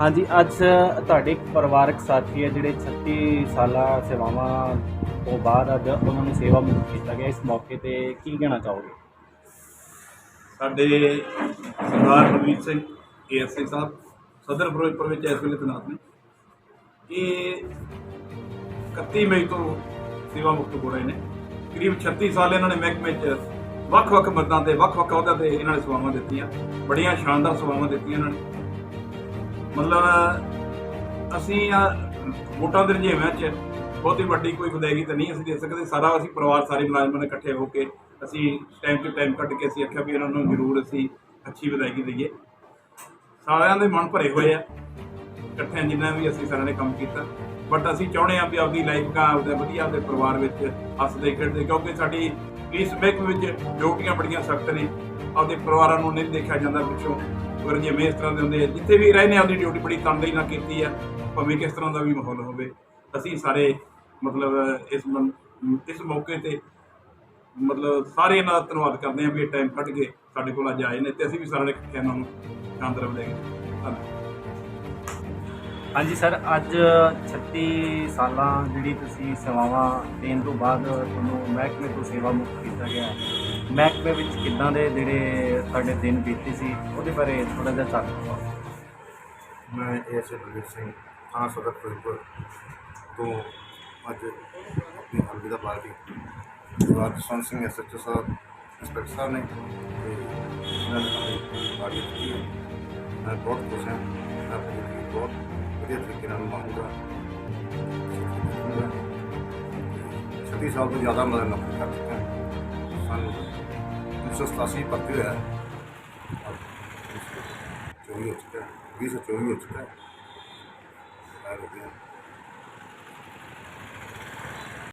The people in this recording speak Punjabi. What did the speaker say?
ਹਾਂਜੀ, ਅੱਜ ਤੁਹਾਡੇ ਇੱਕ ਪਰਿਵਾਰਕ ਸਾਥੀ ਹੈ ਜਿਹੜੇ 36 ਸਾਲਾਂ ਸੇਵਾਵਾਂ ਤੋਂ ਬਾਅਦ ਅੱਜ ਉਹਨਾਂ ਨੂੰ ਸੇਵਾ ਮੁਕਤ ਕੀਤਾ ਗਿਆ। ਇਸ ਮੌਕੇ ਤੇ ਕੀ ਕਹਿਣਾ ਚਾਹੋਗੇ? ਸਾਡੇ ਸਰਦਾਰ ਬਲਵੀਰ ਸਿੰਘ ਏਐਸਆਈ ਸਾਹਿਬ, ਸਦਰ ਫਿਰੋਜ਼ਪੁਰ ਵਿੱਚ ਇਸ ਵੇਲੇ ਤੈਨਾਤ ਨੇ। ਇਹ 31 ਮਈ ਤੋਂ ਸੇਵਾ ਮੁਕਤ ਹੋ ਰਹੇ ਨੇ। ਕਰੀਬ 36 ਸਾਲ ਇਹਨਾਂ ਨੇ ਮਹਿਕਮੇ 'ਚ ਵੱਖ-ਵੱਖ ਮਰਦਾਂ ਤੇ ਵੱਖ-ਵੱਖ ਅਹੁਦਿਆਂ ਤੇ ਇਹਨਾਂ ਨੇ ਸੇਵਾਵਾਂ ਦਿੱਤੀਆਂ। ਬੜੀਆਂ ਸ਼ਾਨਦਾਰ ਸੇਵਾਵਾਂ ਦਿੱਤੀਆਂ ਇਹਨਾਂ ਨੇ। ਮਤਲਬ ਅਸੀਂ ਆ ਵੋਟਾਂ ਦੇ ਰੁਝੇਵਿਆਂ 'ਚ ਬਹੁਤੀ ਵੱਡੀ ਕੋਈ ਵਿਦਾਇਗੀ ਤਾਂ ਨਹੀਂ ਅਸੀਂ ਦੇ ਸਕਦੇ। ਸਾਰਾ ਅਸੀਂ ਪਰਿਵਾਰ, ਸਾਰੇ ਮੁਲਾਜ਼ਮਾਂ ਨੇ ਇਕੱਠੇ ਹੋ ਕੇ ਅਸੀਂ ਟਾਈਮ ਟੂ ਟਾਈਮ ਕੱਢ ਕੇ ਅਸੀਂ ਆਖਿਆ ਵੀ ਇਹਨਾਂ ਨੂੰ ਜ਼ਰੂਰ ਅਸੀਂ ਅੱਛੀ ਵਿਦਾਇਗੀ ਦਈਏ। ਸਾਰਿਆਂ ਦੇ ਮਨ ਭਰੇ ਹੋਏ ਆ। ਇਕੱਠਿਆਂ ਜਿੰਨਾ ਵੀ ਅਸੀਂ ਸਾਰਿਆਂ ਨੇ ਕੰਮ ਕੀਤਾ। ਬਟ ਅਸੀਂ ਚਾਹੁੰਦੇ ਹਾਂ ਵੀ ਆਪਦੀ ਲਾਈਫ ਕਾ ਆਪਦੇ ਵਧੀਆ, ਆਪਦੇ ਪਰਿਵਾਰ ਵਿੱਚ ਹੱਸਦੇ ਖੇਡਦੇ। ਕਿਉਂਕਿ ਸਾਡੀ ਇਸ ਮਹਿਕਮੇ ਵਿੱਚ ਡਿਊਟੀਆਂ ਬੜੀਆਂ ਸਖਤ ਨੇ। ਆਪਦੇ ਪਰਿਵਾਰਾਂ ਨੂੰ ਨਹੀਂ ਦੇਖਿਆ ਜਾਂਦਾ ਪਿੱਛੋਂ ਪਰ ਜਿਵੇਂ ਇਸ ਤਰ੍ਹਾਂ ਦੇ ਹੁੰਦੇ ਜਿੱਥੇ ਵੀ ਰਹੇ ਨੇ ਆਪਦੀ ਡਿਊਟੀ ਬੜੀ ਤਨਦੇਹੀ ਨਾਲ ਕੀਤੀ ਆ, ਭਾਵੇਂ ਕਿਸ ਤਰ੍ਹਾਂ ਦਾ ਵੀ ਮਾਹੌਲ ਹੋਵੇ। ਅਸੀਂ ਸਾਰੇ ਮਤਲਬ ਇਸ ਇਸ ਮੌਕੇ ਤੇ ਮਤਲਬ ਸਾਰੇ ਇਹਨਾਂ ਦਾ ਧੰਨਵਾਦ ਕਰਦੇ ਹਾਂ ਵੀ ਇਹ ਟਾਈਮ ਕੱਢ ਕੇ ਸਾਡੇ ਕੋਲ ਅੱਜ ਆਏ ਨੇ ਤੇ ਅਸੀਂ ਵੀ ਸਾਰਿਆਂ ਨੇ ਇਕੱਠੇ ਇਹਨਾਂ ਨੂੰ ਸ਼ਾਨਦਾਰ ਵਧਾਈ ਧੰਨਵਾਦ। ਹਾਂਜੀ ਸਰ, ਅੱਜ 36 ਸਾਲਾਂ ਜਿਹੜੀ ਤੁਸੀਂ ਸੇਵਾਵਾਂ ਦੇਣ ਤੋਂ ਬਾਅਦ ਤੁਹਾਨੂੰ ਮਹਿਕਮੇ ਤੋਂ ਸੇਵਾ ਮੁਕਤ ਕੀਤਾ ਗਿਆ। ਹੈ। ਮਹਿਕਮੇ ਵਿੱਚ ਕਿੱਦਾਂ ਦੇ ਜਿਹੜੇ ਸਾਡੇ ਦਿਨ ਬੀਤੇ ਸੀ, ਉਹਦੇ ਬਾਰੇ ਥੋੜਾ ਜਿਹਾ ਚਾਨਣ ਪਾਓ ਮੈਂ ਏਐਸਏ ਬਲਵੀਰ ਸਿੰਘ ਥਾਂ ਸਦਰ ਫਿਰੋਜ਼ਪੁਰ ਤੋਂ ਅੱਜ ਆਪਣੀ ਅਲਵਿਦਾ party. Sardar Jaswant Singh SHO sahib, inspector sahib ਨੇ ਤੇ ਪਾਰਟੀ ਕੀਤੀ ਮੈਂ ਬਹੁਤ ਖੁਸ਼ ਹਾਂ, ਮੈਂ ਆਪਣੀ ਜ਼ਿੰਦਗੀ ਬਹੁਤ ਵਧੀਆ ਤਰੀਕੇ ਨਾਲ ਨਿਭਾਊਂਗਾ ਛੱਤੀ ਸਾਲ ਤੋਂ ਜ਼ਿਆਦਾ ਮਦਦ ਨੌਕਰੀ ਕਰ ਚੁੱਕਾ ਸਾਨੂੰ 1987 ਭਰਤੀ ਹੋਇਆ ਹੈ ਔਰ ਚੌਵੀ ਹੋ ਚੁੱਕਾ ਹੈ 2024 ਹੋ ਚੁੱਕਾ ਹੈ। ਮੈਂ